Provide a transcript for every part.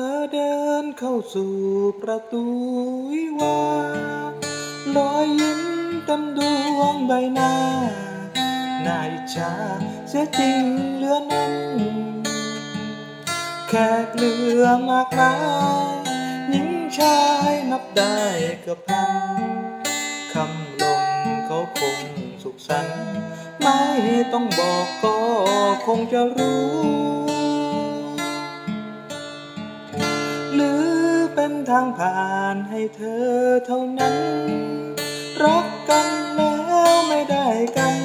ธอเดินเข้าสู่ประตูวิวารอยยิ้มต็มดวงใบหน้านาอิจฉาเสียจริงเหลือนั้นแขกเหลือมากมายหญิงชายนับได้เกือบพันคำลงเขาคงสุขสันต์ไม่ต้องบอกก็คงจะรู้ ทางผ่านให้เธอเท่านั้น รักกันแล้วไม่ได้กัน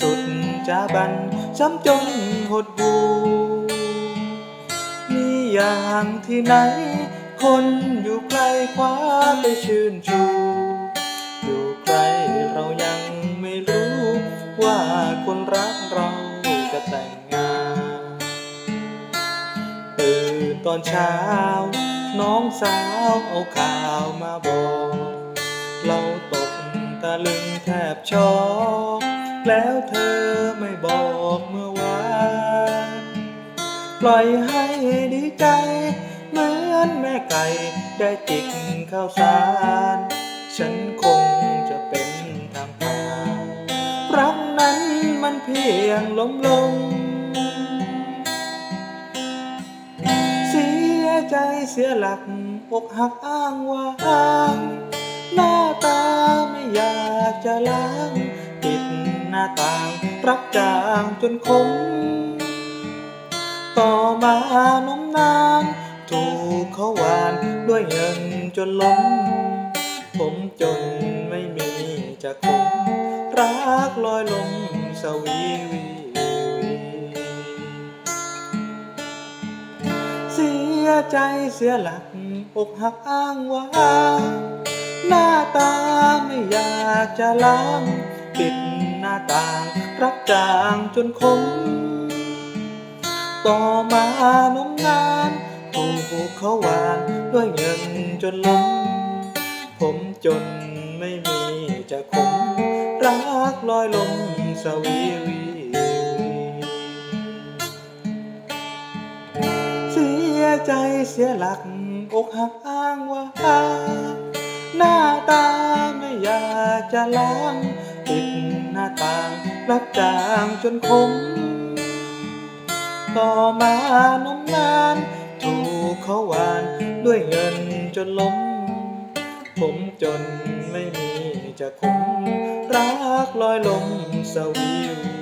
สุดจะบันช้ำจนหดหูมีอย่างที่ไหน คนอยู่ไกลคว้าไปชื่นชูอยู่ไกลเรายังไม่รู้ ว่าคนรักเราจะแต่งงาน ตอนเช้า น้องสาวเอาข่าวมาบอก เราตกตะลึงแทบช็อกแล้วเธอไม่บอกเมื่อวานปล่อยให้ดีใจเหมือนแม่ไก่ได้จิกข้าวสาร ฉันคงจะเป็นทางผ่านรักนั้นมันเพียงลมลม ใจเสียหลักอกหักอ้างว้างหน้าตาไม่อยากจะล้างปิดหน้าต่างรักจางจนคม ต่อมาน้องนางถูกเขาหวานด้วยเงินจนล้ม ผมจนไม่มีจะคมรักลอยลงสวีวี ใจเสียหลักอกหักอ้างว้างหน้าตาไม่อยากจะล้างปิดหน้าต่างรักจางจนคม ต่อมาน้องนานถูกเขาหวานด้วยเงินจนล้มผมจนไม่มีจะคมรักลอยลงสวีวี ใจเสียหลักอกหักอ้างว่าหน้าตาไม่อยากจะล้างปิดหน้าต่างรักจางจนคม ต่อมาน้องนานถูกเขาหวานด้วยเงินจนล้ม ผมจนไม่มีจะคมรักลอยลงสวีวี